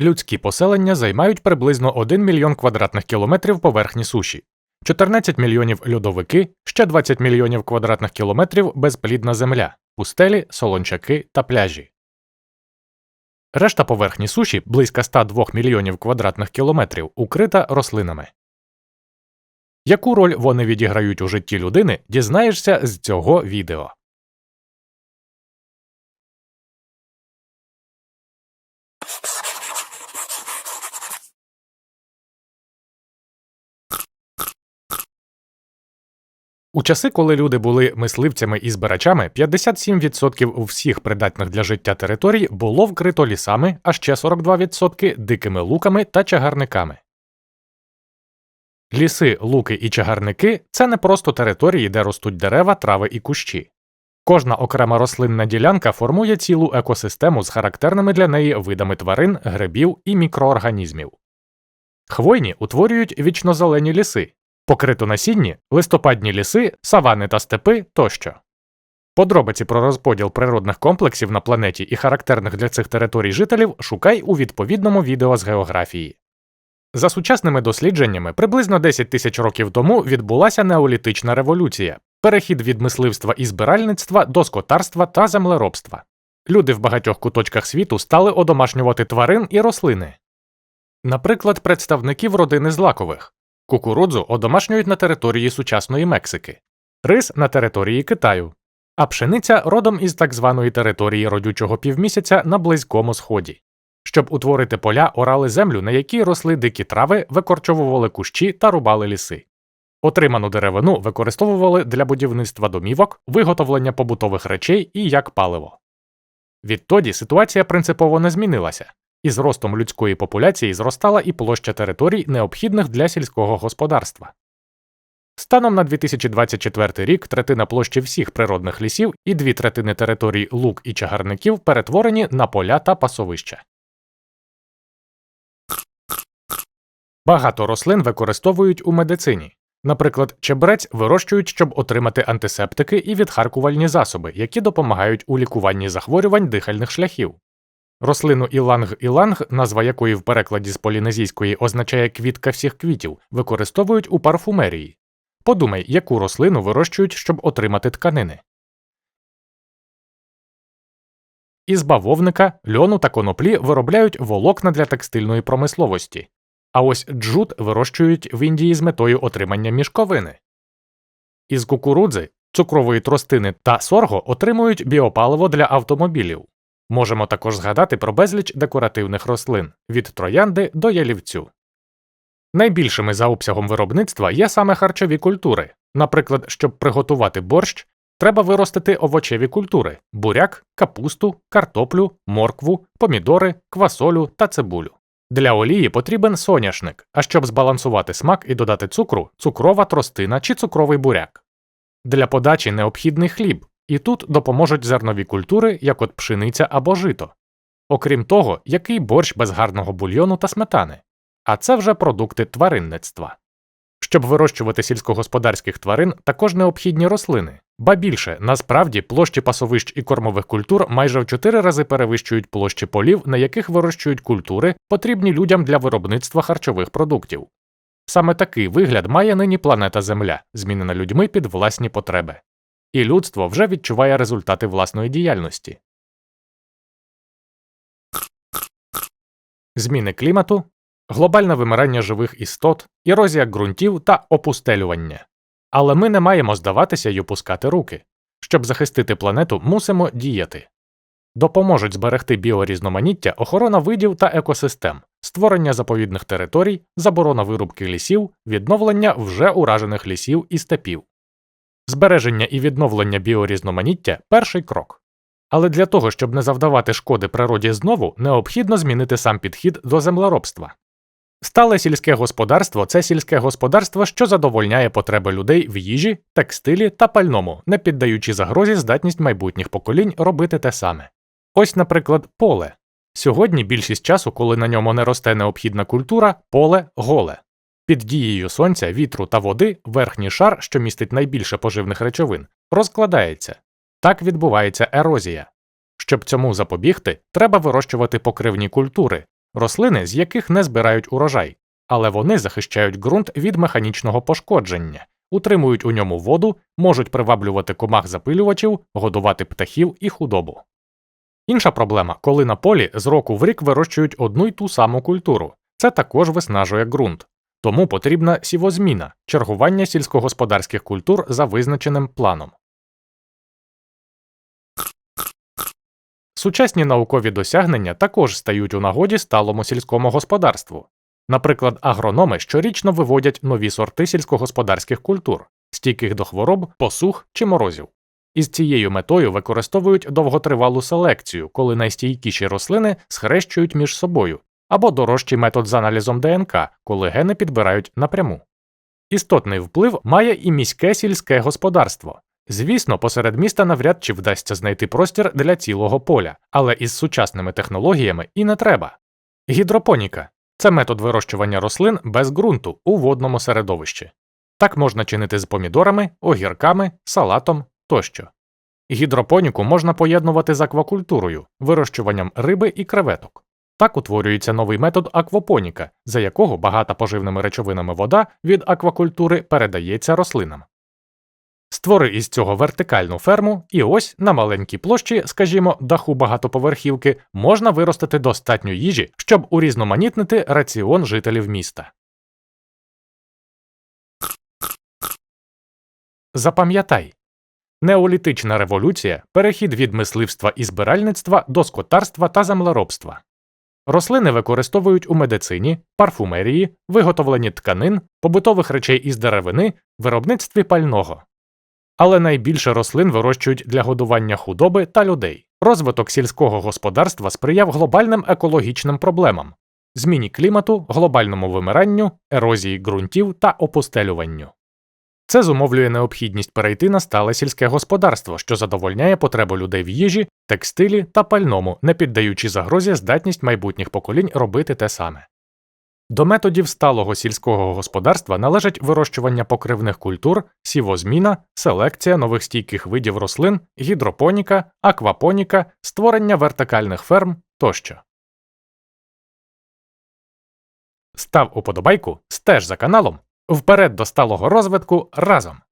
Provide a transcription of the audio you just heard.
Людські поселення займають приблизно 1 мільйон квадратних кілометрів поверхні суші, 14 мільйонів льодовики, ще 20 мільйонів квадратних кілометрів безплідна земля, пустелі, солончаки та пляжі. Решта поверхні суші близько 102 мільйонів квадратних кілометрів укрита рослинами. Яку роль вони відіграють у житті людини, дізнаєшся з цього відео. У часи, коли люди були мисливцями і збирачами, 57% всіх придатних для життя територій було вкрито лісами, а ще 42% дикими луками та чагарниками. Ліси, луки і чагарники це не просто території, де ростуть дерева, трави і кущі. Кожна окрема рослинна ділянка формує цілу екосистему з характерними для неї видами тварин, грибів і мікроорганізмів. Хвойні утворюють вічнозелені ліси, покритонасінні, листопадні ліси, савани та степи тощо. Подробиці про розподіл природних комплексів на планеті і характерних для цих територій жителів шукай у відповідному відео з географії. За сучасними дослідженнями, приблизно 10 тисяч років тому відбулася неолітична революція, перехід від мисливства і збиральництва до скотарства та землеробства. Люди в багатьох куточках світу стали одомашнювати тварин і рослини. Наприклад, представників родини злакових кукурудзу одомашнюють на території сучасної Мексики, рис на території Китаю, а пшениця родом із так званої території родючого півмісяця на Близькому Сході. Щоб утворити поля, орали землю, на якій росли дикі трави, викорчовували кущі та рубали ліси. Отриману деревину використовували для будівництва домівок, виготовлення побутових речей і як паливо. Відтоді ситуація принципово не змінилася, і з ростом людської популяції зростала і площа територій, необхідних для сільського господарства. Станом на 2024 рік третина площі всіх природних лісів і дві третини територій лук і чагарників перетворені на поля та пасовища. Багато рослин використовують у медицині. Наприклад, чебрець вирощують, щоб отримати антисептики і відхаркувальні засоби, які допомагають у лікуванні захворювань дихальних шляхів. Рослину іланг-іланг, назва якої в перекладі з полінезійської означає квітка всіх квітів, використовують у парфумерії. Подумай, яку рослину вирощують, щоб отримати тканини. Із бавовника, льону та коноплі виробляють волокна для текстильної промисловості. А ось джут вирощують в Індії з метою отримання мішковини. Із кукурудзи, цукрової тростини та сорго отримують біопаливо для автомобілів. Можемо також згадати про безліч декоративних рослин від троянди до ялівцю. Найбільшими за обсягом виробництва є саме харчові культури. Наприклад, щоб приготувати борщ, треба виростити овочеві культури буряк, капусту, картоплю, моркву, помідори, квасолю та цибулю. Для олії потрібен соняшник, а щоб збалансувати смак і додати цукру, цукрова тростина чи цукровий буряк. Для подачі необхідний хліб, і тут допоможуть зернові культури, як от пшениця або жито. Окрім того, який борщ без гарного бульйону та сметани, а це вже продукти тваринництва. Щоб вирощувати сільськогосподарських тварин, також необхідні рослини, ба більше, насправді площі пасовищ і кормових культур майже в 4 рази перевищують площі полів, на яких вирощують культури, потрібні людям для виробництва харчових продуктів. Саме такий вигляд має нині планета Земля, змінена людьми під власні потреби. І людство вже відчуває результати власної діяльності. Зміни клімату, глобальне вимирання живих істот, ерозія ґрунтів та опустелювання. Але ми не маємо здаватися й опускати руки. Щоб захистити планету, мусимо діяти. Допоможуть зберегти біорізноманіття, охорона видів та екосистем, створення заповідних територій, заборона вирубки лісів, відновлення вже уражених лісів і степів. Збереження і відновлення біорізноманіття перший крок. Але для того, щоб не завдавати шкоди природі знову, необхідно змінити сам підхід до землеробства. Стале сільське господарство це сільське господарство, що задовольняє потреби людей в їжі, текстилі та пальному, не піддаючи загрозі здатність майбутніх поколінь робити те саме. Ось, наприклад, поле. Сьогодні більшість часу, коли на ньому не росте необхідна культура, поле голе. Під дією сонця, вітру та води верхній шар, що містить найбільше поживних речовин, розкладається. Так відбувається ерозія. Щоб цьому запобігти, треба вирощувати покривні культури, рослини, з яких не збирають урожай, але вони захищають ґрунт від механічного пошкодження, утримують у ньому воду, можуть приваблювати комах запилювачів, годувати птахів і худобу. Інша проблема, коли на полі з року в рік вирощують одну й ту саму культуру. Це також виснажує ґрунт. Тому потрібна сівозміна чергування сільськогосподарських культур за визначеним планом. Сучасні наукові досягнення також стають у нагоді сталому сільському господарству. Наприклад, агрономи щорічно виводять нові сорти сільськогосподарських культур, стійких до хвороб, посух чи морозів. Із цією метою використовують довготривалу селекцію, коли найстійкіші рослини схрещують між собою, або дорожчий метод з аналізом ДНК, коли гени підбирають напряму. Істотний вплив має і міське сільське господарство. Звісно, посеред міста навряд чи вдасться знайти простір для цілого поля, але із сучасними технологіями і не треба. Гідропоніка це метод вирощування рослин без ґрунту у водному середовищі. Так можна чинити з помідорами, огірками, салатом тощо. Гідропоніку можна поєднувати з аквакультурою, вирощуванням риби і креветок. Так утворюється новий метод аквапоніка, за якого багата поживними речовинами вода від аквакультури передається рослинам. Створи із цього вертикальну ферму, і ось на маленькій площі, скажімо, даху багатоповерхівки, можна виростити достатньо їжі, щоб урізноманітнити раціон жителів міста. Запам'ятай Неолітична революція перехід від мисливства і збиральництва до скотарства та землеробства. Рослини використовують у медицині, парфумерії, виготовленні тканин, побутових речей із деревини, виробництві пального. Але найбільше рослин вирощують для годування худоби та людей. Розвиток сільського господарства сприяв глобальним екологічним проблемам зміні клімату, глобальному вимиранню, ерозії ґрунтів та опустелюванню. Це зумовлює необхідність перейти на стале сільське господарство, що задовольняє потребу людей в їжі, текстилі та пальному, не піддаючи загрозі здатність майбутніх поколінь робити те саме. До методів сталого сільського господарства належать вирощування покривних культур, сівозміна, селекція нових стійких видів рослин, гідропоніка, аквапоніка, створення вертикальних ферм тощо. Став уподобайку, стеж за каналом. Вперед до сталого розвитку разом!